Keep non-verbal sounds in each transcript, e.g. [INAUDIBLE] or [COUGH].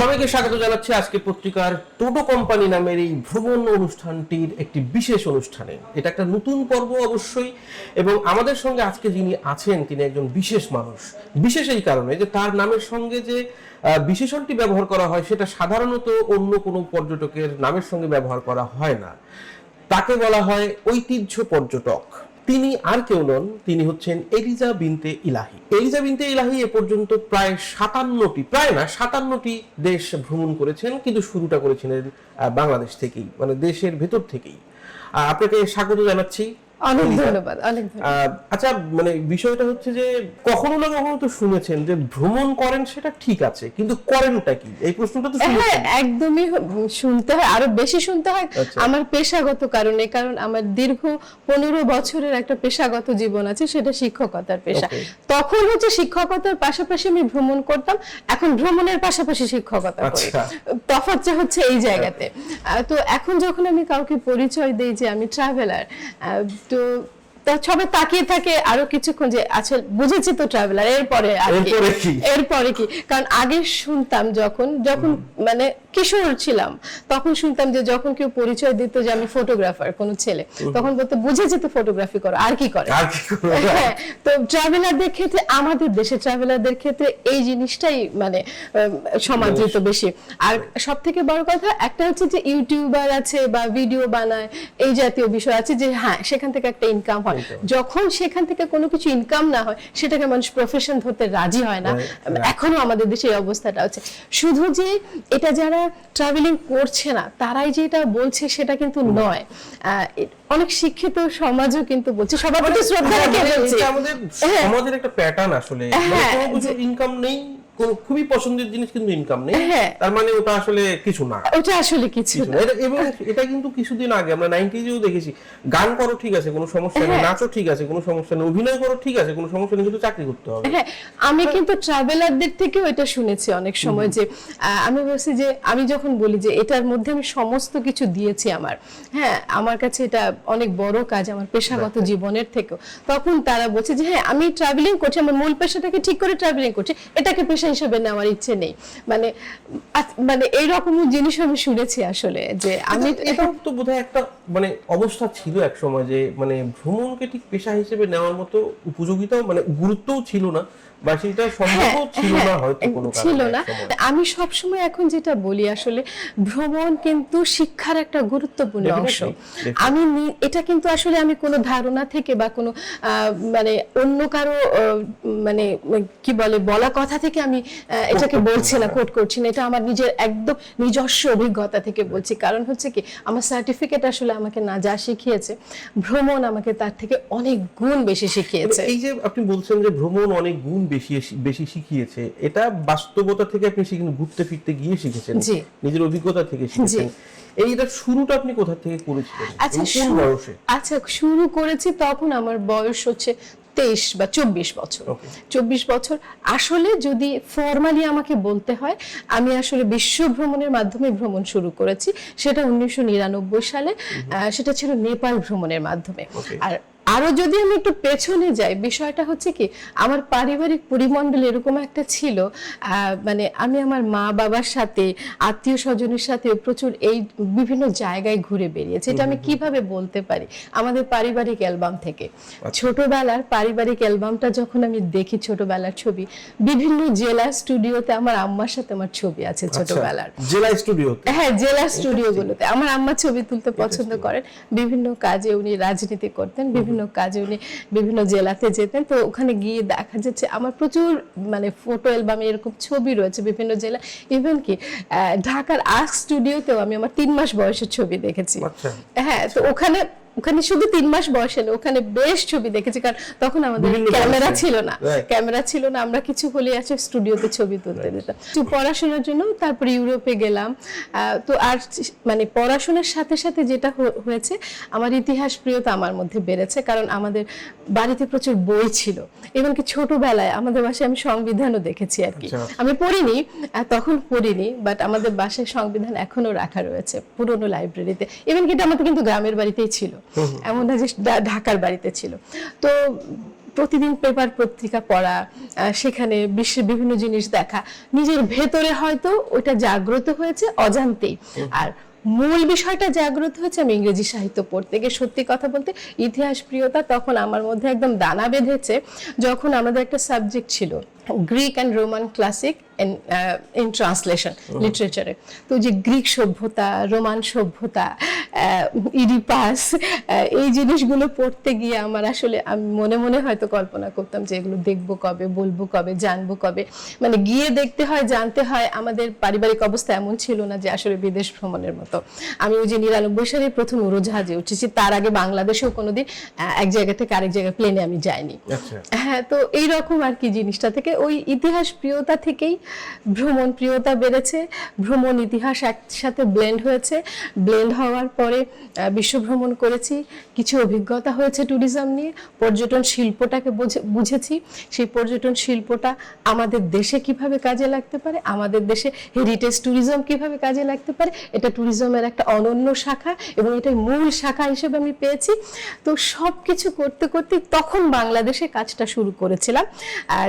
সবাইকে স্বাগত জানাচ্ছি। আজকে পত্রিকার টোটো কোম্পানি নামের এই ভ্রমণ অনুষ্ঠানটির একটি বিশেষ অনুষ্ঠানে। এটা একটা নতুন পর্ব অবশ্যই এবং আমাদের সঙ্গে আজকে যিনি আছেন, তিনি একজন বিশেষ মানুষ। বিশেষ এই কারণে যে তার নামের সঙ্গে যে বিশেষণটি ব্যবহার করা হয়, সেটা সাধারণত অন্য কোনো পর্যটকের নামের সঙ্গে ব্যবহার করা হয় না। তাকে বলা হয় ঐতিহ্য পর্যটক। তিনি আর কেউ নন, তিনি হচ্ছেন এলিজা বিনতে ইলাহি। এলিজা বিনতে ইলাহি এ পর্যন্ত প্রায় সাতান্নটি, প্রায় না, সাতান্নটি দেশ ভ্রমণ করেছেন, কিন্তু শুরুটা করেছিলেন বাংলাদেশ থেকেই মানে দেশের ভেতর থেকেই। আপনাকে স্বাগত জানাচ্ছি। অনেক ধন্যবাদ অনেক আচ্ছা মানে বিষয়টা হচ্ছে যে কখনো না কখনো তো শুনেছেন যে ভ্রমণ করেন সেটা ঠিক আছে কিন্তু করেনটা কি? এই প্রশ্নটা তো হ্যাঁ শুনেছেন। একদমই শুনতে হয় আরও বেশি শুনতে হয় আচ্ছা। আমার পেশাগত কারণে কারণ আমার দীর্ঘ পনেরো বছরের একটা পেশাগত জীবন আছে সেটা শিক্ষকতার পেশা। তখন হচ্ছে শিক্ষকতার পাশাপাশি আমি ভ্রমণ করতাম এখন ভ্রমণের পাশাপাশি শিক্ষকতা করি। আচ্ছা। তফাৎটা হচ্ছে এই জায়গাতে। তো এখন যখন আমি কাউকে পরিচয় দেই যে আমি ট্রাভেলার তো তা সবাই তাকিয়ে থাকে আরও কিছুক্ষণ যে আচ্ছা বুঝেছি তো ট্রাভেলার এরপরে আর এরপরে কি? এরপরে কি? কারণ আগে শুনতাম যখন যখন মানে কিশোর ছিলাম। তখন শুনতাম যে যখন কেউ পরিচয় দিত যে আমি ফটোগ্রাফার কোন ছেলে তখন বলতো বুঝে যেত ফটোগ্রাফি করো আর কি করে? হ্যাঁ, তো ট্রাভেলারদের ক্ষেত্রে আমাদের দেশে ট্রাভেলারদের ক্ষেত্রে এই জিনিসটাই মানে সমাদৃত বেশি। আর সব থেকে বড় কথা একটা হচ্ছে যে ইউটিউবার আছে বা ভিডিও বানায় এই জাতীয় বিষয় আছে যে হ্যাঁ সেখান থেকে একটা ইনকাম হয়। যখন সেখান থেকে কোনো কিছু ইনকাম না হয় সেটাকে মানুষ প্রফেশন ধরতে রাজি হয় না। এখনও আমাদের দেশে এই অবস্থাটা আছে শুধু যে এটা যারা ট্রাভেলিং করছে না তারাই যেটা বলছে সেটা কিন্তু নয়। আহ, অনেক শিক্ষিত সমাজও কিন্তু বলছে সবার প্রতি শ্রদ্ধা রেখে আমাদের- আমাদের হ্যাঁ। সমাজের একটা প্যাটার্ন আসলে। মানে হ্যাঁ, ইনকাম নেই খুবই পছন্দের জিনিস কিন্তু ইনকাম নেই। হ্যাঁ। তার মানে ওটা আসলে কিছু না। ওটা আসলে কিছু না। এবং এটা কিন্তু কিছুদিন আগে আমরা নাইনটিজেও দেখেছি। গান করো ঠিক আছে কোনো সমস্যা নেই। হ্যাঁ। নাচো ঠিক আছে কোনো সমস্যা নেই। অভিনয় করো ঠিক আছে কোনো সমস্যা নেই কিন্তু চাকরি করতে হবে। হ্যাঁ আমি কিন্তু ট্রাভেলারদের থেকেও এটা শুনেছি অনেক সময় যে আমি বলছি যে আমি যখন বলি যে এটার মধ্যে আমি সমস্ত কিছু দিয়েছি আমার। হ্যাঁ আমার কাছে এটা অনেক বড় কাজ আমার পেশাগত জীবনের থেকেও। তখন তারা বলছে যে হ্যাঁ আমি ট্রাভেলিং করছি আমার মূল পেশাটাকে ঠিক করে ট্রাভেলিং করছি এটাকে পেশা হিসেবে নেওয়ার ইচ্ছে নেই। মানে মানে এইরকম জিনিস আমি শুনেছি আসলে যে আমি এটা তো বোধহয় একটা মানে অবস্থা ছিল এক সময় যে মানে ভ্রমণকে ঠিক পেশা হিসেবে নেওয়ার মতো উপযোগিতাও মানে গুরুত্বও ছিল না। বা সেটা সম্ভবও হ্যাঁ, ছিল না হ্যাঁ, হয়তো কোনো ছিল না। আমি সব সময় এখন যেটা বলি আসলে ভ্রমণ কিন্তু শিক্ষার একটা গুরুত্বপূর্ণ অংশ. আমি এটা কিন্তু আসলে আমি কোনো ধারণা থেকে বা কোনো মানে অন্য কারও মানে কি বলে বলা কথা থেকে আমি এটাকে বলছি না। কোট করছি না। এটা আমার নিজের একদম নিজস্ব অভিজ্ঞতা থেকে বলছি। কারণ হচ্ছে কি আমার সার্টিফিকেট আসলে আমাকে না যা শিখিয়েছে ভ্রমণ আমাকে তার থেকে অনেক গুণ বেশি শিখিয়েছে। এই যে আপনি বলছেন যে ভ্রমণ অনেক গুণ বেশি বেশি শিখিয়েছে। এটা বাস্তবতা থেকে আপনি শিখেন ঘুরতে ফিরতে গিয়ে শিখেছেন। নিজের অভিজ্ঞতা থেকে শিখেছেন। এইটা শুরুটা আপনি কোথা থেকে করেছিলেন? আচ্ছা কোন বয়সে? আচ্ছা শুরু করেছি তখন আমার বয়স হচ্ছে তেইশ বা চব্বিশ বছর। চব্বিশ বছর। আসলে যদি ফর্মালি আমাকে বলতে হয় আমি আসলে বিশ্ব ভ্রমণের মাধ্যমে ভ্রমণ শুরু করেছি। সেটা উনিশশো নিরানব্বই সালে। সেটা ছিল নেপাল ভ্রমণের মাধ্যমে। আর আরও যদি আমি একটু পেছনে যাই বিষয়টা হচ্ছে কি আমার পারিবারিক পরিমণ্ডল এরকম একটা ছিল মানে আমি আমার মা বাবার সাথে আত্মীয় স্বজনের সাথে প্রচুর এই বিভিন্ন জায়গায় ঘুরে বেরিয়েছি এটা আমি কীভাবে বলতে পারি? আমাদের পারিবারিক অ্যালবাম থেকে। ছোটবেলার পারিবারিক অ্যালবামটা যখন আমি দেখি ছোটবেলার ছবি বিভিন্ন জেলা স্টুডিওতে আমার আম্মার সাথে আমার ছবি আছে ছোটবেলার। আচ্ছা, জেলা স্টুডিও হ্যাঁ জেলা স্টুডিওগুলোতে। আমার আম্মা ছবি তুলতে পছন্দ করেন। বিভিন্ন কাজে উনি রাজনীতি করতেন বিভিন্ন কাজে উনি বিভিন্ন জেলাতে যেতেন। তো ওখানে গিয়ে দেখা যাচ্ছে আমার প্রচুর মানে ফটো অ্যালবামে এরকম ছবি রয়েছে বিভিন্ন জেলা। ইভেন কি আহ, ঢাকার আর্ট স্টুডিওতেও আমি আমার তিন মাস বয়সের ছবি দেখেছি। আচ্ছা। হ্যাঁ তো ওখানে ওখানে শুধু তিন মাস বয়সে না ওখানে বেশ ছবি দেখেছি কারণ তখন আমাদের ক্যামেরা ছিল না। ক্যামেরা ছিল না আমরা কিছু হলে আছে স্টুডিওতে ছবি তুলতে দিতাম। তো পড়াশোনার জন্য তারপরে ইউরোপে গেলাম। আহ, তো আর মানে পড়াশোনার সাথে সাথে যেটা হয়েছে আমার ইতিহাস প্রিয়তা আমার মধ্যে বেড়েছে কারণ আমাদের বাড়িতে প্রচুর বই ছিল। এমনকি ছোটবেলায় আমাদের বাসায় আমি সংবিধানও দেখেছি আর কি। আচ্ছা। আমি পড়িনি তখন পড়িনি বাট আমাদের বাসায় সংবিধান এখনও রাখা রয়েছে পুরনো লাইব্রেরিতে ইভেন কি এটা আমাদের কিন্তু গ্রামের বাড়িতেই ছিল। এমন না যে ঢাকার বাড়িতে ছিল। তো প্রতিদিন পেপার পত্রিকা পড়া সেখানে বিশ্বের বিভিন্ন জিনিস দেখা। নিজের ভেতরে হয়তো ওইটা জাগ্রত হয়েছে অজান্তেই। আর মূল বিষয়টা জাগ্রত হয়েছে আমি ইংরেজি সাহিত্য পড়তে গিয়ে। সত্যি কথা বলতে ইতিহাস প্রিয়তা তখন আমার মধ্যে একদম দানা বেঁধেছে। যখন আমাদের একটা সাবজেক্ট ছিল Greek and Roman classic in translation লিটারেচারে তো যে গ্রিক সভ্যতা রোমান সভ্যতা ইডিপাস এই জিনিসগুলো পড়তে গিয়ে আমার আসলে আমি মনে মনে হয়তো কল্পনা করতাম যে এগুলো দেখব কবে বলব কবে জানব কবে। মানে গিয়ে দেখতে হয় জানতে হয় আমাদের পারিবারিক অবস্থা এমন ছিল না যে আসলে বিদেশ ভ্রমণের মতো। আমি ওই যে নিরানব্বই সালে প্রথম উড়োজাহাজে উঠেছি তার আগে বাংলাদেশেও কোনোদিন এক জায়গা থেকে আরেক জায়গায় প্লেনে আমি যাইনি। আচ্ছা। হ্যাঁ তো এইরকম আর কি জিনিসটা থেকে ওই ইতিহাস প্রিয়তা থেকেই ভ্রমণ প্রিয়তা বেড়েছে। ভ্রমণ ইতিহাস একসাথে ব্লেন্ড হয়েছে। ব্লেন্ড হওয়ার পরে বিশ্ব ভ্রমণ করেছি। কিছু অভিজ্ঞতা হয়েছে ট্যুরিজম নিয়ে। পর্যটন শিল্পটাকে বুঝে- বুঝেছি। সেই পর্যটন শিল্পটা আমাদের দেশে কীভাবে কাজে লাগতে পারে? আমাদের দেশে হেরিটেজ ট্যুরিজম কীভাবে কাজে লাগতে পারে? এটা ট্যুরিজমের একটা অনন্য শাখা এবং এটাই মূল শাখা হিসেবে আমি পেয়েছি। তো সব কিছু করতে করতে তখন বাংলাদেশে কাজটা শুরু করেছিলাম।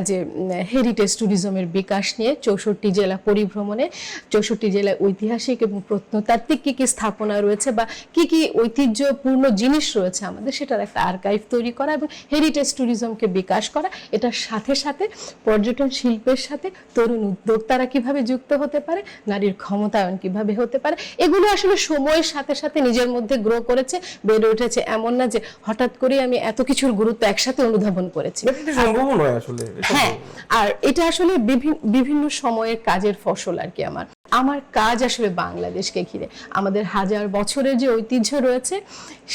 যে হেরিটেজ ট্যুরিজমের বিকাশ নিয়ে চৌষট্টি জেলা পরিভ্রমণে চৌষট্টি জেলায় ঐতিহাসিক এবং প্রত্নতাত্ত্বিক কি কি স্থাপনা রয়েছে বা কি কি ঐতিহ্যপূর্ণ জিনিস রয়েছে আমাদের সেটার একটা আর্কাইভ তৈরি করা এবং হেরিটেজ ট্যুরিজমকে বিকাশ করা এটার সাথে সাথে পর্যটন শিল্পের সাথে তরুণ উদ্যোক্তারা কীভাবে যুক্ত হতে পারে নারীর ক্ষমতায়ন কীভাবে হতে পারে এগুলো আসলে সময়ের সাথে সাথে নিজের মধ্যে গ্রো করেছে বেড়ে উঠেছে এমন না যে হঠাৎ করে আমি এত কিছুর গুরুত্ব একসাথে অনুধাবন করেছি। সম্ভব নয় আসলে হ্যাঁ আর এটা আসলে বিভি- বিভিন্ন সময়ের কাজের ফসল আর কি আমার। আমার কাজ আসলে বাংলাদেশকে ঘিরে। আমাদের হাজার বছরের যে ঐতিহ্য রয়েছে,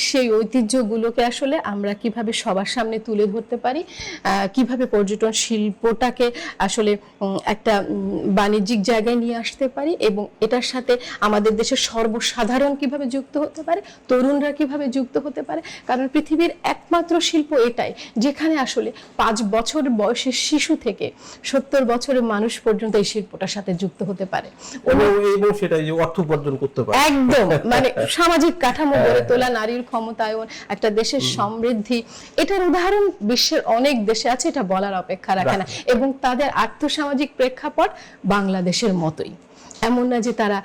সেই ঐতিহ্যগুলোকে আসলে আমরা কীভাবে সবার সামনে তুলে ধরতে পারি কীভাবে পর্যটন শিল্পটাকে আসলে একটা বাণিজ্যিক জায়গায় নিয়ে আসতে পারি এবং এটার সাথে আমাদের দেশের সর্বসাধারণ কীভাবে যুক্ত হতে পারে, তরুণরা কীভাবে যুক্ত হতে পারে, কারণ পৃথিবীর একমাত্র শিল্প এটাই, যেখানে আসলে পাঁচ বছর বয়সের শিশু থেকে সত্তর বছরের মানুষ পর্যন্ত এই শিল্পটার সাথে যুক্ত হতে পারে। এবং সেটাই যে অর্থ উপার্জন করতে পারে। একদম। মানে [LAUGHS] সামাজিক কাঠামো গড়ে তোলা নারীর ক্ষমতায়ন একটা দেশের সমৃদ্ধি এটার উদাহরণ বিশ্বের অনেক দেশে আছে এটা বলার অপেক্ষা রাখে না। এবং তাদের আর্থসামাজিক প্রেক্ষাপট বাংলাদেশের মতোই। এমন না যে তারা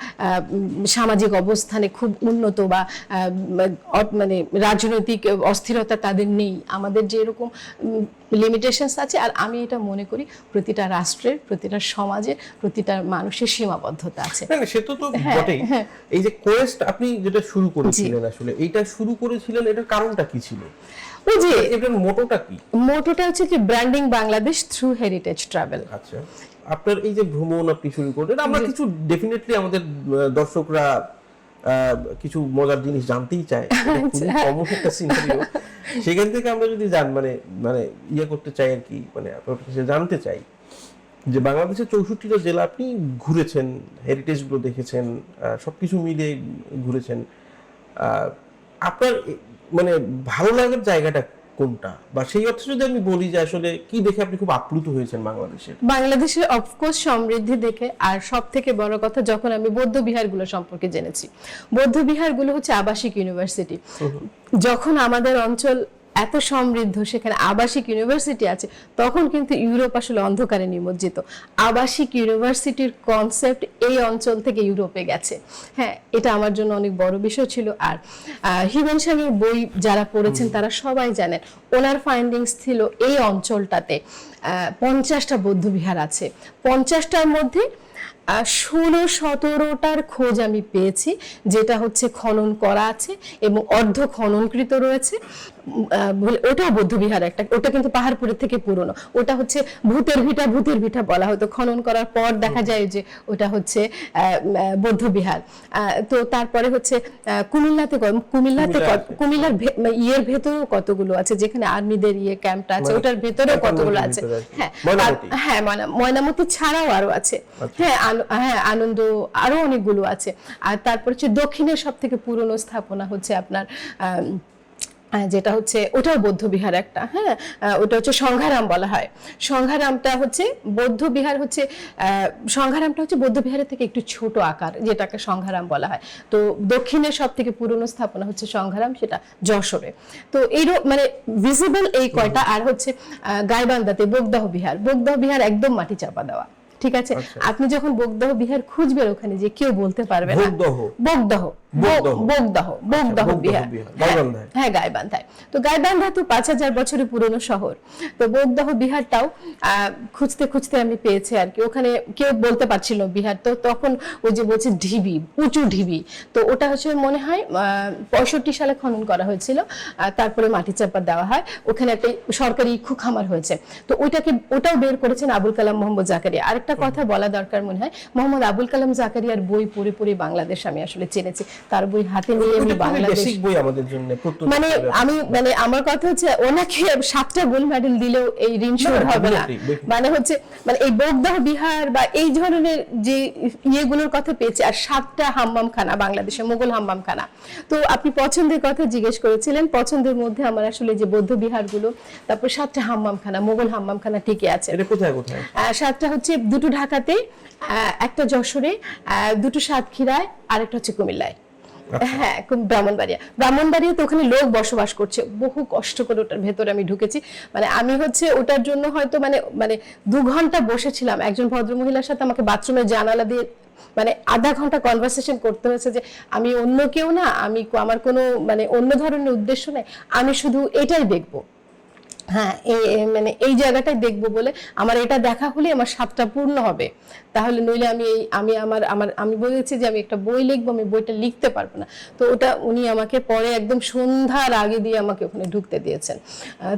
সামাজিক অবস্থানে খুব উন্নত বা মানে রাজনৈতিক অস্থিরতা তাদের নেই। আমাদের যে এরকম লিমিটেশনস আছে আর আমি এটা মনে করি প্রতিটা রাষ্ট্রের প্রতিটা সমাজের প্রতিটা মানুষের সীমাবদ্ধতা আছে। না সে তো তো হ্যাঁ, বটেই। হ্যাঁ। এই যে কোয়েস্ট আপনি যেটা শুরু করেছিলেন আসলে এইটা শুরু করেছিলেন এটার কারণটা কি ছিল? ওই যে এটার মোটোটা কি? মোটোটা হচ্ছে কি branding Bangladesh through heritage travel আচ্ছা। আপনার এই যে ভ্রমণ আপনি শুরু করলেন আমরা কিছু ডেফিনেটলি আমাদের দর্শকরা কিছু মজার জিনিস জানতেই চায়। আচ্ছা। কমন একটা সিনারিও সেখান থেকে আমরা যদি জান মানে মানে ইয়ে করতে চাই আর কি মানে আপনার কাছে জানতে চাই যে বাংলাদেশের চৌষট্টিটা জেলা আপনি ঘুরেছেন হেরিটেজগুলো দেখেছেন আহ, সবকিছু মিলিয়ে ঘুরেছেন। আহ, আপনার মানে ভালো লাগার জায়গাটা কোনটা? বা সেই অর্থে যদি আমি বলি যে আসলে কি দেখে আপনি খুব আপ্লুত হয়েছেন বাংলাদেশে বাংলাদেশে অফকোর্স সমৃদ্ধি দেখে আর সব থেকে বড় কথা যখন আমি বৌদ্ধ বিহারগুলো সম্পর্কে জেনেছি। বৌদ্ধ বিহারগুলো হচ্ছে আবাসিক ইউনিভার্সিটি যখন আমাদের অঞ্চল এত সমৃদ্ধ, সেখানে আবাসিক ইউনিভার্সিটি আছে, তখন কিন্তু ইউরোপ আসলে অন্ধকারে নিমজ্জিত। আবাসিক ইউনিভার্সিটির কনসেপ্ট এই অঞ্চল থেকে ইউরোপে গেছে। হ্যাঁ এটা আমার জন্য অনেক বড় বিষয় ছিল। আর হিমেন স্বামীর বই যারা পড়েছেন, তারা সবাই জানেন, ওনার ফাইন্ডিংস ছিল এই অঞ্চলটাতে পঞ্চাশটা বৌদ্ধবিহার আছে। পঞ্চাশটার মধ্যে ষোলো সতেরোটার খোঁজ আমি পেয়েছি, যেটা হচ্ছে খনন করা আছে এবং অর্ধ খননকৃত রয়েছে। ওটাও বৌদ্ধবিহার একটা ওটা কিন্তু পাহাড়পুরের থেকে পুরনো। ওটা হচ্ছে ভূতের ভিটা ভূতের ভিটা বলা হতো খনন করার পর দেখা যায় যে ওটা হচ্ছে বৌদ্ধবিহার। তো তারপরে হচ্ছে কুমিল্লাতে কুমিল্লাতে। কুমিল্লার ইয়ের ভেতরেও কতগুলো আছে? যেখানে আর্মিদের ইয়ে ক্যাম্পটা আছে ওটার ভেতরেও কতগুলো আছে? হ্যাঁ হ্যাঁ ময়না- ময়নামতি ছাড়াও আরও আছে। হ্যাঁ হ্যাঁ আনন্দ আরও অনেকগুলো আছে। আর তারপর হচ্ছে দক্ষিণের সব থেকে পুরনো স্থাপনা হচ্ছে আপনার আহ, যেটা হচ্ছে ওটাও বৌদ্ধ বিহার একটা হ্যাঁ? ওটা হচ্ছে সংঘারাম বলা হয়। সংঘারামটা হচ্ছে বৌদ্ধ বিহার হচ্ছে সংঘারামটা হচ্ছে বৌদ্ধ বিহারের থেকে একটু ছোট আকার যেটাকে সংঘারাম বলা হয়। তো দক্ষিণের সব থেকে পুরনো স্থাপনা হচ্ছে সংঘারাম সেটা যশোরে। তো এই মানে ভিজিবল এই কয়টা আর হচ্ছে আহ, গাইবান্ধাতে বোগদাহ বিহার। বোগদাহ বিহার একদম মাটি চাপা দেওয়া ঠিক আছে? আচ্ছা। আপনি যখন বোগদাহ বিহার খুঁজবেন ওখানে যে কেউ বলতে পারবে না। বোগদাহ বোগদহ। বোগদাহ বোগদাহ বোগদহ বিহার। বিহার, হ্যাঁ, গাইবান্ধায়। হ্যাঁ তো গাইবান্ধা তো পাঁচ হাজার বছরের পুরনো শহর। তো বোগদাহ বিহারটাও খুঁজতে খুঁজতে আমি পেয়েছি আর কি। ওখানে কেউ বলতে পারছিল বিহার। তো তখন ওই যে বলছে ঢিবি উঁচু ঢিবি। তো ওটা হচ্ছে মনে হয় পঁয়ষট্টি সালে খনন করা হয়েছিল। তারপরে মাটি চাপা দেওয়া হয়। ওখানে একটা সরকারি খামার হয়েছে। তো ওইটাকে ওটাও বের করেছেন আবুল কালাম মোহাম্মদ জাকারিয়া। আরেকটা কথা বলা দরকার মনে হয় মোহাম্মদ আবুল কালাম জাকারিয়ার বই পড়ে পড়ে বাংলাদেশ আমি আসলে চিনেছি। তার বই হাতে নিয়ে আমি বাংলাদেশ বই আমাদের জন্য মানে আমি মানে আমার কথা হচ্ছে ওনাকে সাতটা গোল্ড মেডেল দিলেও এই ঋণ শোধ হবে না। মানে হচ্ছে মানে এই বোগদাহ বিহার বা এই ধরনের যে ইয়েগুলোর কথা পেয়েছে আর সাতটা হাম্মাম খানা বাংলাদেশে মোগল হাম্মাম খানা তো আপনি পছন্দের কথা জিজ্ঞেস করেছিলেন পছন্দের মধ্যে আমার আসলে যে বৌদ্ধ বিহারগুলো তারপর সাতটা হাম্মাম খানা মোগল হাম্মাম খানা ঠিকই আছে। এটা কোথায় কোথায়? সাতটা হচ্ছে দুটো ঢাকাতে আহ, একটা যশোরে দুটো সাতক্ষীরায় আরেকটা হচ্ছে কুমিল্লায়। হ্যাঁ ব্রাহ্মণবাড়িয়া ব্রাহ্মণবাড়িয়া। তো ওখানে লোক বসবাস করছে। বহু কষ্ট করে ওটার ভেতরে আমি ঢুকেছি। মানে আমি হচ্ছে ওটার জন্য হয়তো মানে মানে দু ঘণ্টা বসেছিলাম। একজন ভদ্রমহিলার সাথে আমাকে বাথরুমে জানালা দিয়ে মানে আধা ঘণ্টা কনভারসেশন করতে হয়েছে যে, আমি অন্য কেউ না, আমি আমার কোনো মানে অন্য ধরনের উদ্দেশ্য নেই। আমি শুধু এটাই দেখব। হ্যাঁ এই- মানে এই জায়গাটাই দেখব বলে আমার এটা দেখা হলে আমার স্বাদটা পূর্ণ হবে। তাহলে নইলে আমি এই আমি আমার আমার আমি বলেছি যে আমি একটা বই লিখব আমি বইটা লিখতে পারব না। তো ওটা উনি আমাকে পরে একদম সন্ধ্যার আগে দিয়ে আমাকে ওখানে ঢুকতে দিয়েছেন।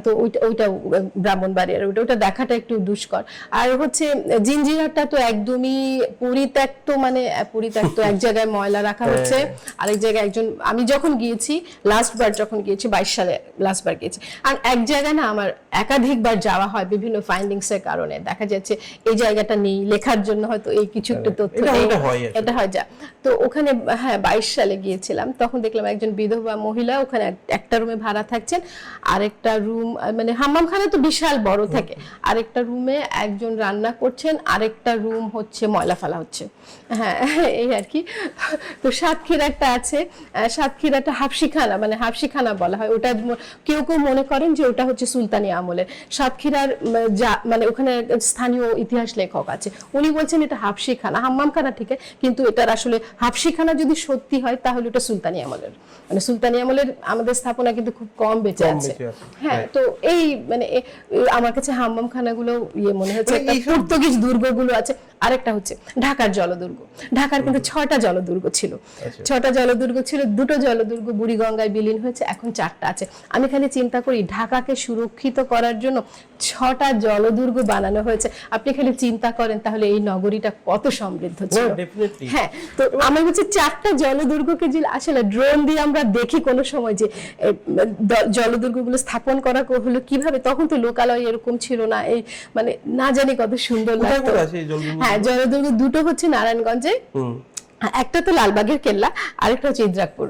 তো ওইটা ওইটা ব্রাহ্মণবাড়িয়ার ওইটা ওটা দেখাটা একটু দুষ্কর। আর হচ্ছে জিঞ্জিরাটা তো একদমই পরিত্যক্ত মানে পরিত্যক্ত। [LAUGHS] এক জায়গায় ময়লা রাখা হচ্ছে আরেক জায়গায় একজন আমি যখন গিয়েছি লাস্ট বার যখন গিয়েছি বাইশ সালে লাস্টবার গিয়েছি। আর এক জায়গায় না আমার একাধিকবার যাওয়া হয় বিভিন্ন ফাইন্ডিংস এর কারণে। দেখা যাচ্ছে এই জায়গাটা নেই লেখার জন্য হয়তো এই কিছু একটু তথ্য এটা। হয় এটা হয় যা। তো ওখানে হ্যাঁ বাইশ সালে গিয়েছিলাম তখন দেখলাম একজন বিধবা মহিলা ওখানে একটা রুমে ভাড়া থাকছেন আরেকটা রুম মানে হাম্মামখানা তো বিশাল বড় থাকে। আরেকটা রুমে একজন রান্না করছেন আরেকটা রুম হচ্ছে ময়লা ফেলা হচ্ছে। হ্যাঁ এই আর কি। তো সাতক্ষীরা একটা আছে সাতক্ষীরাটা হাফসিখানা মানে হাফসিখানা বলা হয়। ওটা কেউ কেউ মনে করেন যে ওটা হচ্ছে সুলতানি আমলের সাতক্ষীরার যা- মানে ওখানে স্থানীয় ইতিহাস লেখক আছে। উনি বলছেন এটা হাফসিখানা হাম্মামখানা ঠিক কিন্তু এটার আসলে হাফসিখানা যদি সত্যি হয় তাহলে ওটা সুলতানি আমলের। মানে সুলতানি আমলের আমাদের স্থাপনা কিন্তু খুব কম বেঁচে আছে। হ্যাঁ তো এই মানে আমার কাছে হাম্মাম খানাগুলো ইয়ে মনে হচ্ছে মানে পর্তুগিজ দুর্গগুলো আছে। আরেকটা হচ্ছে ঢাকার জলদুর্গ। ঢাকার কিন্তু ছটা জলদুর্গ ছিল। আচ্ছা। ছটা জলদুর্গ ছিল দুটো জলদুর্গ বুড়িগঙ্গায় বিলীন হয়েছে এখন চারটা আছে। আমি খালি চিন্তা করি ঢাকাকে সুরক্ষিত করার জন্য ছটা জলদুর্গ বানানো হয়েছে। আপনি খালি চিন্তা করেন তাহলে এই নগরীটা কত সমৃদ্ধ ছিল। হ্যাঁ তো আমার হচ্ছে চারটা জলদুর্গকে যে আসলে ড্রোন দিয়ে আমরা দেখি কোনো সময় যে জলদুর্গগুলো স্থাপন করা কো- হলো কীভাবে তখন তো লোকালয় এরকম ছিল না। এই মানে না জানি কত সুন্দর লাগতো? হ্যাঁ জলদুর্গ দুটো হচ্ছে নারায়ণগঞ্জে একটা তো লালবাগের কেল্লা আরেকটা হচ্ছে ইদ্রাকপুর।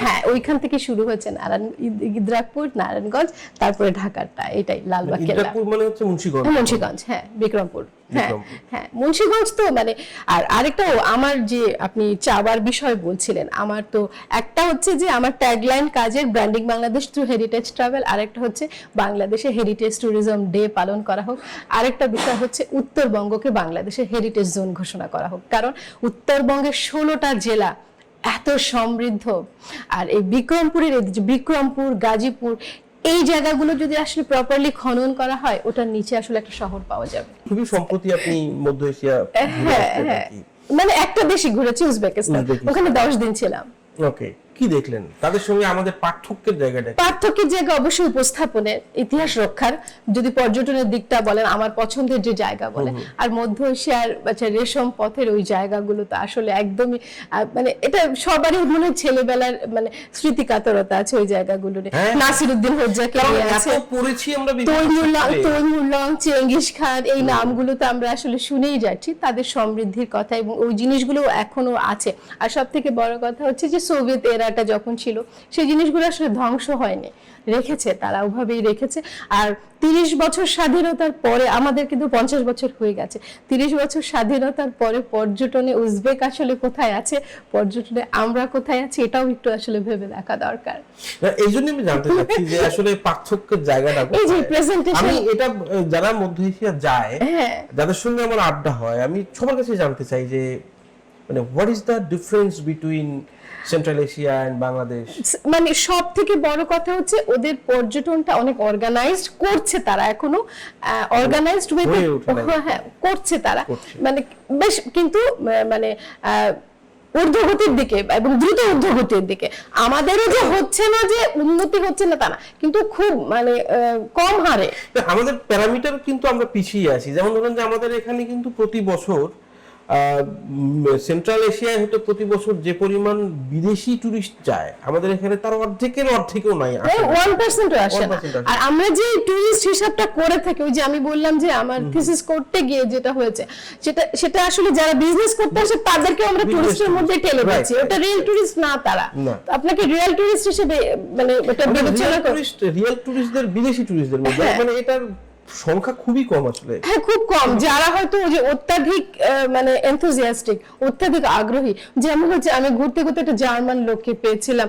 হ্যাঁ ওইখান থেকে শুরু হয়েছে নারায়ণ ইদ্রাকপুর নারায়ণগঞ্জ তারপরে ঢাকারটা এটাই লালবাগ কেল্লা মানে হচ্ছে মুন্সিগঞ্জ। হ্যাঁ, মুন্সিগঞ্জ হ্যাঁ বিক্রমপুর হ্যাঁ হ্যাঁ মুন্সিগঞ্জ তো মানে আর আরেকটা আমার যে আপনি চাওয়ার বিষয় বলছিলেন আমার তো একটা হচ্ছে যে আমার ট্যাগলাইন কাজের branding Bangladesh through heritage travel আরেকটা হচ্ছে বাংলাদেশে হেরিটেজ ট্যুরিজম ডে পালন করা হোক আরেকটা বিষয় হচ্ছে উত্তরবঙ্গকে বাংলাদেশের হেরিটেজ জোন ঘোষণা করা হোক। কারণ উত্তরবঙ্গের ষোলোটা জেলা এত সমৃদ্ধ। আর এই বিক্রমপুরের বিক্রমপুর গাজীপুর এই জায়গাগুলো যদি আসলে প্রপারলি খনন করা হয় ওটার নিচে আসলে একটা শহর পাওয়া যাবে। খুবই সম্প্রতি আপনি মধ্য এশিয়া হ্যাঁ হ্যাঁ। মানে একটা দেশে ঘুরেছি উজবেকিস্তান। ওখানে দশ দিন ছিলাম। ওকে কি দেখলেন? তাদের সঙ্গে আমাদের পার্থক্যের জায়গাটা পার্থক্যের জায়গা অবশ্যই উপস্থাপনের ইতিহাস রক্ষার যদি পর্যটনের দিকটা বলেন আমার পছন্দের যে জায়গা বলে আর মধ্য এশিয়ার আচ্ছা রেশম পথের ওই জায়গাগুলো তো আসলে একদমই মানে এটা সবারই মনে হয় ছেলেবেলার মানে স্মৃতিকাতরতা আছে ওই জায়গাগুলো হ্যাঁ। নাসিরুদ্দিন হোজ্জাকে নিয়ে আছে? পড়েছি আমরা বিভিন্ন তৈমুর লং সূত্রে। তৈমুর লং চেঙ্গিস খান এই নামগুলো তো আমরা আসলে শুনেই যাচ্ছি তাদের সমৃদ্ধির কথা এবং ওই জিনিসগুলো এখনও আছে। আর সব থেকে বড় কথা হচ্ছে যে সোভিয়েত এরা এরাটা যখন ছিল সেই জিনিসগুলো আসলে ধ্বংস হয়নি। রেখেছে তারা ওভাবেই রেখেছে। আর তিরিশ বছর স্বাধীনতার পরে আমাদের কিন্তু পঞ্চাশ বছর হয়ে গেছে। তিরিশ বছর স্বাধীনতার পরে পর্যটনে উজবেক আসলে কোথায় আছে পর্যটনে আমরা কোথায় আছি এটাও একটু আসলে ভেবে দেখা দরকার। এই জন্য আমি জানতে চাচ্ছি যে আসলে পার্থক্যের জায়গাটা এই যে presentation- আমি এটা যারা মধ্য এশিয়া যায় হ্যাঁ। যাদের সঙ্গে আমার আড্ডা হয় আমি সবার কাছে জানতে চাই যে মানে what is the difference between Central Asia and Bangladesh মানে সব থেকে বড় কথা হচ্ছে ওদের পর্যটনটা অনেক অর্গানাইজড করছে তারা এখনও অর্গানাইজড হয়ে ওয়েতে হ্যাঁ করছে তারা। মানে বেশ কিন্তু মানে ঊর্ধ্বগতির দিকে এবং দ্রুত ঊর্ধ্বগতির দিকে। আমাদেরও যে হচ্ছে না যে উন্নতি হচ্ছে না তা না কিন্তু খুব মানে কম হারে। আমাদের প্যারামিটার কিন্তু আমরা পিছিয়ে আছি। যেমন ধরুন যে আমাদের এখানে কিন্তু প্রতি বছর সেন্ট্রাল এশিয়ায় হয়তো প্রতি বছর যে পরিমাণ বিদেশি টুরিস্ট যায় আমাদের এখানে তার অর্ধেকের অর্ধেকও নাই ওয়ান পার্সেন্টও আসে না। 1% আসে না। আর আমরা যে টুরিস্ট হিসাবটা করে থাকি ওই যে আমি বললাম যে আমার থিসিস করতে গিয়ে যেটা হয়েছে সেটা সেটা আসলে যারা বিজনেস করতে আসে তাদেরকে আমরা টুরিস্টের মধ্যে টেলে দিচ্ছি। ওটা রিয়েল টুরিস্ট না তারা। আপনাকে রিয়েল টুরিস্ট হিসেবে মানে ওটা বিবেচনা টুরিস্ট রিয়েল টুরিস্টদের বিদেশি টুরিস্টদের মধ্যে হ্যাঁ। মানে এটার সংখ্যা খুবই কম আসলে। হ্যাঁ খুব কম। যারা হয়তো যে অত্যাধিক মানে এনথুজিয়াস্টিক অত্যাধিক আগ্রহী যেমন হচ্ছে আমি ঘুরতে ঘুরতে একটা জার্মান লোককে পেয়েছিলাম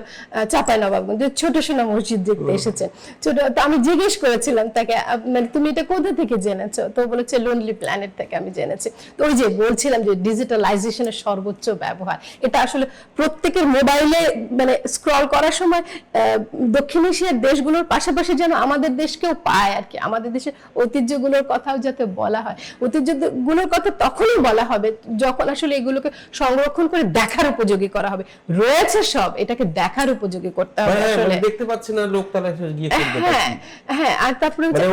চাপাই নবাবগঞ্জে ছোট সোনা মসজিদ দেখতে এসেছে। ছোট তো আমি জিজ্ঞেস করেছিলাম তাকে মানে তুমি এটা কোথা থেকে জেনেছো? তো বলেছে লোনলি প্ল্যানেট থেকে আমি জেনেছি। তো ওই যে বলছিলাম যে ডিজিটালাইজেশনের সর্বোচ্চ ব্যবহার এটা আসলে প্রত্যেকের মোবাইলে মানে স্ক্রল করার সময় আহ, দক্ষিণ এশিয়ার দেশগুলোর পাশাপাশি যেন আমাদের দেশকেও পায় আর কি। আমাদের দেশের ঐতিহ্যগুলোর কথাও যাতে বলা হয়। ঐতিহ্যগুলোর কথা তখনই বলা হবে যখন আসলে এগুলোকে সংরক্ষণ করে দেখার উপযোগী করা হবে। রয়েছে সব এটাকে দেখার উপযোগী করতে হবে হ্যাঁ, আসলে। মানে দেখতে পাচ্ছি না লোক তারা গিয়ে হ্যাঁ হ্যাঁ আর তারপরে মানে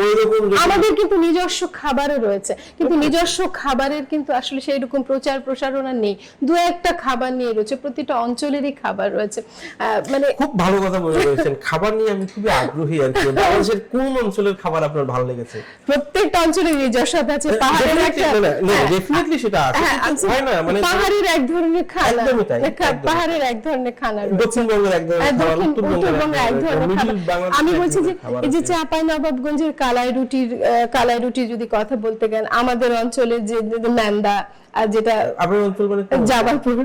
আমাদের কিন্তু নিজস্ব খাবারও রয়েছে কিন্তু নিজস্ব খাবারের কিন্তু আসলে সেই রকম প্রচার প্রসারণা নেই। দু একটা খাবার নিয়ে রয়েছে প্রতিটা অঞ্চলেরই খাবার রয়েছে। আহ, মানে খুব ভালো কথা বলে রয়েছেন খাবার নিয়ে আমি খুবই আগ্রহী আর কি। বাংলাদেশের কোন অঞ্চলের খাবার আপনার ভালো লেগেছে? প্রত্যেকটা অঞ্চলে আছে পাহাড়ের একটা হ্যাঁ, ডেফিনেটলি সেটা আছে। হ্যাঁ, কিন্তু আছে। হয় না মানে পাহাড়ের এক ধরনের খানা। একদমই তাই, পাহাড়ের এক ধরনের খানা দক্ষিণবঙ্গের এক ধরনের আর খাবার উত্তরবঙ্গের এক ধরনের খাবার আমি বলছি যে এই যে। চাপাই নবাবগঞ্জের কালাই রুটির কালাই রুটি যদি কথা বলতে গেলেন আমাদের অঞ্চলের যে যে ম্যান্দা আর যেটা আপনার অঞ্চল মানে জামালপুর।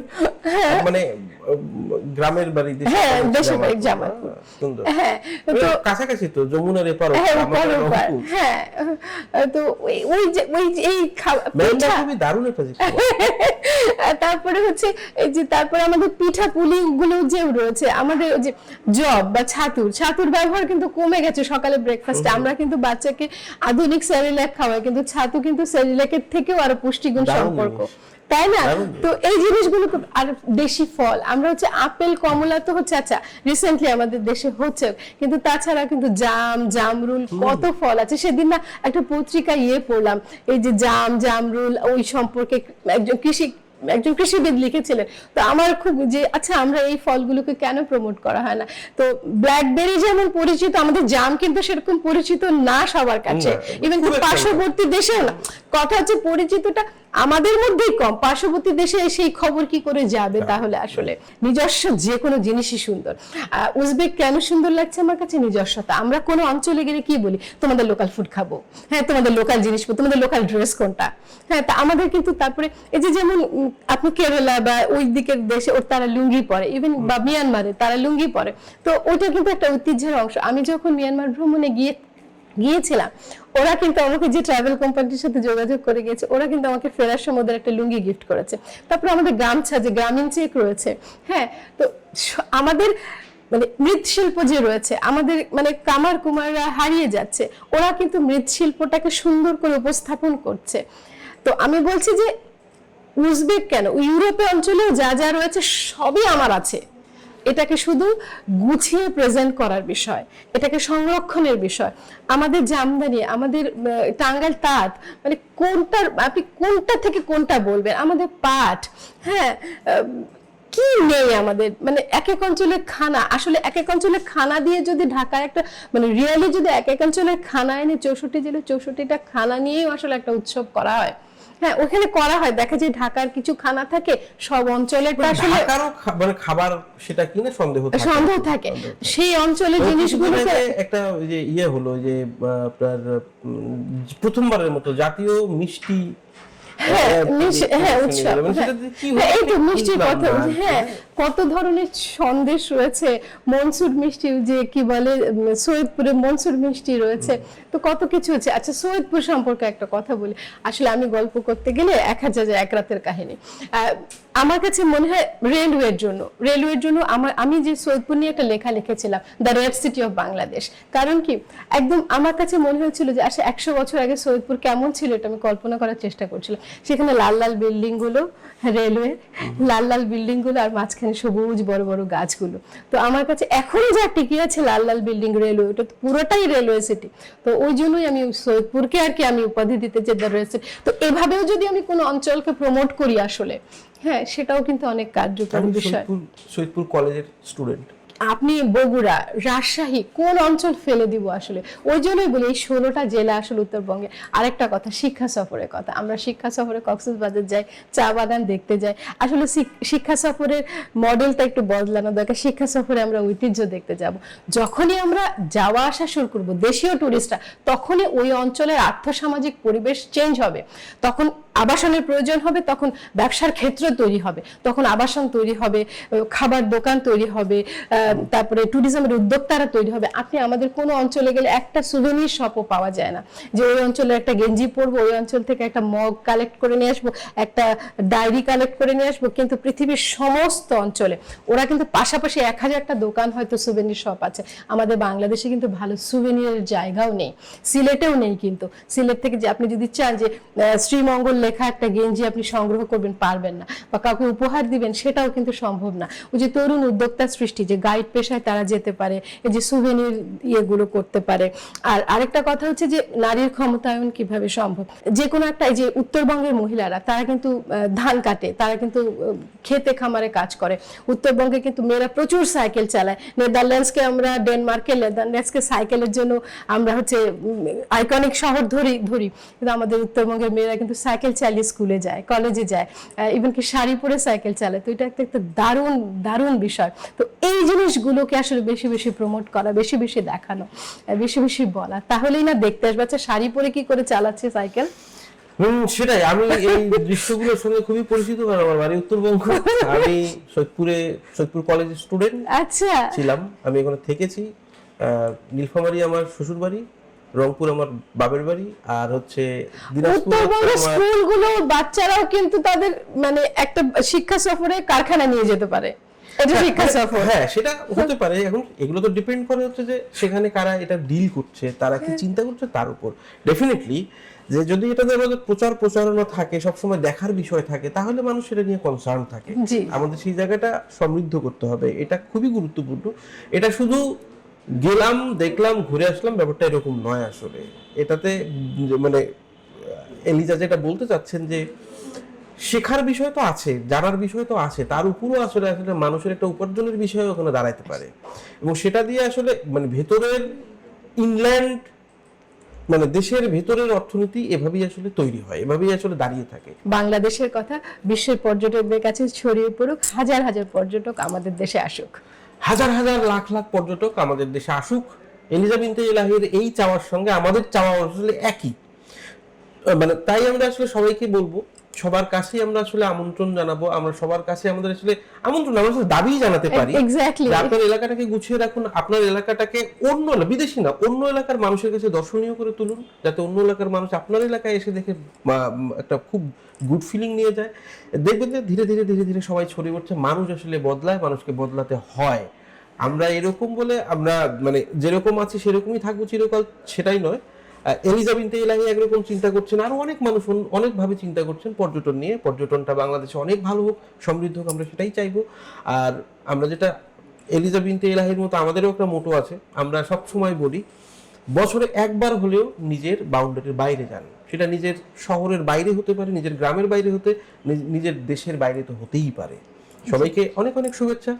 হ্যাঁ। মানে গ্রামের হ্যাঁ, বাড়ি দেশের বাড়ি জামালপুর। জামালপুর। সুন্দর। হ্যাঁ তো কাছাকাছি তো যমুনার এপার হ্যাঁ। হ্যাঁ তো ওই যে ওই যে এই খুবই দারুণ একটা জিনিস। [LAUGHS] তারপরে হচ্ছে এই যে তারপরে আমাদের পিঠা পুলি গুলো যে রয়েছে আমাদের ওই যে জব বা ছাতুর ছাতুর ব্যবহার কিন্তু কমে গেছে সকালে ব্রেকফাস্টে আমরা কিন্তু বাচ্চাকে আধুনিক সেরিল্যাক খাওয়াই কিন্তু ছাতু কিন্তু সেরিল্যাকের থেকেও আরও পুষ্টিগুণ সম্পর্ক। তাই না? তো এই জিনিসগুলো আর দেশি ফল। আমরা হচ্ছে আপেল কমলা তো হচ্ছে আচ্ছা রিসেন্টলি আমাদের দেশে হচ্ছে। কিন্তু তাছাড়া কিন্তু জাম জামরুল কত ফল আছে। সেদিন না একটা পত্রিকা ইয়ে পড়লাম। এই যে জাম জামরুল ওই সম্পর্কে একজন কৃষি একজন কৃষিবিদ লিখেছিলেন। তো আমার খুব যে আচ্ছা আমরা এই ফলগুলোকে কেন প্রমোট করা হয় না? তো ব্ল্যাকবেরি যেমন পরিচিত আমাদের জাম কিন্তু সেরকম পরিচিত না সবার কাছে। ইভেন। পার্শ্ববর্তী দেশে না। কথা হচ্ছে পরিচিতটা আমাদের মধ্যেই কম। পার্শ্ববর্তী দেশে সেই খবর কি করে যাবে তাহলে আসলে? নিজস্ব যে কোনো জিনিসই সুন্দর। উজবেক কেন সুন্দর লাগছে আমার কাছে? নিজস্বতা। আমরা কোনো অঞ্চলে গেলে কি বলি? তোমাদের লোকাল ফুড খাব। হ্যাঁ তোমাদের লোকাল জিনিস তোমাদের লোকাল ড্রেস কোনটা? হ্যাঁ তা আমাদের কিন্তু তারপরে এই যে যেমন আপনি কেরালা বা ওই দিকের দেশে ওর তারা লুঙ্গি পরে ইভেন বা মিয়ানমারে তারা লুঙ্গি পরে। তো ওইটা কিন্তু একটা ঐতিহ্যের অংশ। আমি যখন মিয়ানমার ভ্রমণে গিয়ে গিয়েছিলাম। ওরা কিন্তু আমাকে যে ট্রাভেল কোম্পানির সাথে যোগাযোগ করে গেছে ওরা কিন্তু আমাকে ফেরার সময় ওদের একটা লুঙ্গি গিফট করেছে। তারপরে আমাদের গামছা যে গ্রামীণ চেক রয়েছে। হ্যাঁ তো আমাদের মানে মৃৎশিল্প যে রয়েছে, আমাদের মানে কামার কুমাররা হারিয়ে যাচ্ছে, ওরা কিন্তু মৃৎশিল্পটাকে সুন্দর করে উপস্থাপন করছে। তো আমি বলছি যে, উজবেক কেন? ইউরোপীয় অঞ্চলেও যা যা রয়েছে, সবই আমার আছে। এটাকে শুধু গুছিয়ে প্রেজেন্ট করার বিষয়, এটাকে সংরক্ষণের বিষয়। আমাদের জামদানি, আমাদের টাঙ্গাল তাঁত মানে কোনটার, আপনি কোনটা থেকে কোনটা বলবেন? আমাদের পাট হ্যাঁ কি নেই আমাদের? মানে এক এক অঞ্চলের খানা, আসলে এক এক অঞ্চলের খানা দিয়ে যদি ঢাকায় একটা মানে রিয়েলি যদি এক এক অঞ্চলের খানা এনে চৌষট্টি জেলায় চৌষট্টিটা খানা নিয়েও আসলে একটা উৎসব করা হয় হ্যাঁ ওখানে করা হয়। দেখা যায় ঢাকার কিছু খানা থাকে সব অঞ্চলের মানে আসলে ঢাকারও মানে খাবার সেটা কিনে সন্দেহ থাকে। সন্দেহ থাকে। সেই অঞ্চলের জিনিসগুলো একটা যে ইয়ে হলো যে আপনার প্রথমবারের মতো জাতীয় মিষ্টি কত ধরনের সন্দেশ রয়েছে? মনসুর মিষ্টি যে কি বলে সৈয়দপুরে মনসুর মিষ্টি রয়েছে। তো কত কিছু আছে আচ্ছা সৈয়দপুর সম্পর্কে একটা কথা বলি। আসলে আমি গল্প করতে গেলে এক হাজার এক রাতের কাহিনী। আমার কাছে মনে হয় রেলওয়ের জন্য রেলওয়ের জন্য আমার আমি যে সৈয়দপুর নিয়ে একটা লেখা লিখেছিলাম the red city of Bangladesh. কারণ কি? একদম আমার কাছে মনে হয়েছিল যে আসলে একশো বছর আগে সৈয়দপুর কেমন ছিল এটা আমি কল্পনা করার চেষ্টা করছিলাম। সেখানে লাল লাল বিল্ডিংগুলো রেলওয়ে লাল লাল বিল্ডিংগুলো আর মাঝখানে সবুজ বড় বড় গাছগুলো। তো আমার কাছে এখনও যা টিকে আছে লাল লাল বিল্ডিং রেলওয়ে ওটা তো পুরোটাই রেলওয়ে সিটি। তো ওই জন্যই আমি সৈয়দপুরকে আর কি আমি উপাধি দিতে দ্য রেলওয়ে তো এভাবেও যদি আমি কোনো অঞ্চলকে প্রমোট করি আসলে হ্যাঁ সেটাও কিন্তু অনেক কার্যকরী বিষয়। সৈয়দপুর কলেজের স্টুডেন্ট আপনি বগুড়া, রাজশাহী কোন অঞ্চল ফেলে দিব আসলে? ওই জন্যই বলি এই ষোলোটা জেলা আসলে উত্তরবঙ্গে। আরেকটা কথা, শিক্ষা সফরের কথা। আমরা শিক্ষা সফরে কক্সবাজার যাই, চা বাগান দেখতে যাই। আসলে শিক্ষা সফরের মডেলটা একটু বদলানো দরকার। শিক্ষা সফরে আমরা ঐতিহ্য দেখতে যাব। যখনই আমরা যাওয়া আসা শুরু করব, দেশীয় টুরিস্টরা তখনই ওই অঞ্চলের আর্থসামাজিক পরিবেশ চেঞ্জ হবে। তখন আবাসনের প্রয়োজন হবে, তখন ব্যবসার ক্ষেত্র তৈরি হবে। তখন আবাসন তৈরি হবে, খাবার দোকান তৈরি হবে তারপরে ট্যুরিজমের উদ্যোক্তারা তৈরি হবে। আপনি আমাদের কোনো অঞ্চলে গেলে একটা সুভেনির শপও পাওয়া যায় না। যে ওই অঞ্চলে একটা গেঞ্জি পরবো, ওই অঞ্চল থেকে একটা মগ কালেক্ট করে নিয়ে আসব, একটা ডায়েরি কালেক্ট করে নিয়ে আসব। কিন্তু পৃথিবীর সমস্ত অঞ্চলে ওরা কিন্তু পাশাপাশি এক হাজারটা দোকান হয়তো সুভেনির শপ আছে। আমাদের বাংলাদেশে কিন্তু ভালো সুভেনিয়ার জায়গাও নেই। সিলেটেও নেই কিন্তু। সিলেট থেকে যে আপনি যদি চান যে শ্রীমঙ্গল লেখা একটা গেঞ্জি আপনি সংগ্রহ করবেন পারবেন না বা কাউকে উপহার দিবেন, সেটাও কিন্তু সম্ভব না। ওই যে তরুণ উদ্যোক্তা সৃষ্টি, যে গাইড পেশায় তারা যেতে পারে, এই যে সুভেনির ইয়েগুলো করতে পারে। আর আরেকটা কথা হচ্ছে যে নারীর ক্ষমতায়ন কীভাবে সম্ভব? যে কোনো একটা যে উত্তরবঙ্গের মহিলারা, তারা কিন্তু ধান কাটে, তারা কিন্তু খেতে খামারে কাজ করে। উত্তরবঙ্গে কিন্তু মেয়েরা প্রচুর সাইকেল চালায়। নেদারল্যান্ডসকে আমরা ডেনমার্কে নেদারল্যান্ডসকে সাইকেলের জন্য আমরা হচ্ছে আইকনিক শহর ধরি ধরি। কিন্তু আমাদের উত্তরবঙ্গের মেয়েরা কিন্তু সাইকেল চালিয়ে স্কুলে যায় কলেজে যায় ইভেন কি শাড়ি পরে সাইকেল চালায় তো এটা একটা একটা দারুণ দারুণ বিষয়। তো এই জিনিসগুলোকে আসলে বেশি বেশি প্রমোট করা বেশি বেশি দেখানো বেশি বেশি বলা। তাহলেই না দেখতে আসবে আচ্ছা শাড়ি পরে কি করে চালাচ্ছে সাইকেল? হুম সেটাই। আমি এই দৃশ্যগুলোর সঙ্গে খুবই পরিচিত কারণ আমার বাড়ি উত্তরবঙ্গ। আমি সৈয়দপুরে সৈয়দপুর কলেজের স্টুডেন্ট আচ্ছা। ছিলাম। আমি এখানে থেকেছি। নীলফামারী আমার শ্বশুর বাড়ি রংপুর আমার বাপের বাড়ি আর হচ্ছে উত্তরবঙ্গের স্কুলগুলো বাচ্চারাও কিন্তু তাদের মানে একটা শিক্ষা সফরে কারখানা নিয়ে যেতে পারে। এটা শিক্ষা সফর। হ্যাঁ সেটা হতে পারে। এখন এগুলো তো ডিপেন্ড করে হচ্ছে যে সেখানে কারা এটা ডিল করছে তারা কি চিন্তা করছে তার উপর। ডেফিনেটলি যে যদি এটা আমাদের প্রচার প্রচারণা থাকে সবসময় দেখার বিষয় থাকে তাহলে মানুষ সেটা নিয়ে কনসার্ন থাকে। আমাদের সেই জায়গাটা সমৃদ্ধ করতে হবে। এটা খুবই গুরুত্বপূর্ণ। এটা শুধু গেলাম, দেখলাম, ঘুরে আসলাম, ব্যাপারটা এরকম নয় আসলে। এটাতে মানে এলিজা যেটা বলতে চাচ্ছেন যে, শেখার বিষয় তো আছে, জানার বিষয় তো আছে, তার উপরও আসলে আসলে মানুষের একটা উপার্জনের বিষয় ওখানে দাঁড়াইতে পারে। এবং সেটা দিয়ে আসলে মানে ভেতরের ইংল্যান্ড মানে দেশের ভেতরের অর্থনীতি এভাবেই আসলে তৈরি হয়, এভাবেই আসলে দাঁড়িয়ে থাকে। বাংলাদেশের কথা, বিশ্বের পর্যটকদের কাছে ছড়িয়ে পড়ুক, হাজার হাজার পর্যটক আমাদের দেশে আসুক। হাজার হাজার লাখ লাখ পর্যটক আমাদের দেশে আসুক। এলিজাবিনতে ইলাহির এই চাওয়ার সঙ্গে আমাদের চাওয়া আসলে একই। মানে তাই আমরা আসলে সবাইকে বলব সবার কাছেই আমরা আসলে আমন্ত্রণ জানাব আমরা সবার কাছে আমাদের আসলে আমন্ত্রণ আমরা আসলে দাবি জানাতে পারি। আপনার এলাকাটাকে গুছিয়ে রাখুন আপনার এলাকাটাকে অন্য বিদেশি না অন্য এলাকার মানুষের কাছে দর্শনীয় করে তুলুন যাতে অন্য এলাকার মানুষ আপনার এলাকায় এসে দেখে একটা খুব গুড ফিলিং নিয়ে যায়। দেখবেন যে ধীরে ধীরে ধীরে ধীরে সবাই ছড়িয়ে পড়ছে মানুষ আসলে বদলায় মানুষকে বদলাতে হয়। আমরা এরকম বলে আমরা মানে যেরকম আছি সেরকমই থাকব চিরকাল সেটাই নয়। এলিজাবেথ ইলাহি একরকম চিন্তা করছেন, আরও অনেক মানুষ অনেকভাবে চিন্তা করছেন পর্যটন নিয়ে। পর্যটনটা বাংলাদেশে অনেক ভালো হোক, সমৃদ্ধ হোক, আমরা সেটাই চাইব। আর আমরা যেটা এলিজাবেথ ইলাহির মতো আমাদেরও একটা মোটো আছে, আমরা সব সময় বলি, বছরে একবার হলেও নিজের বাউন্ডারির বাইরে যান। সেটা নিজের শহরের বাইরে হতে পারে, নিজের গ্রামের বাইরে হতে নিজ- নিজের দেশের বাইরে তো হতেই পারে। সবাইকে অনেক অনেক শুভেচ্ছা।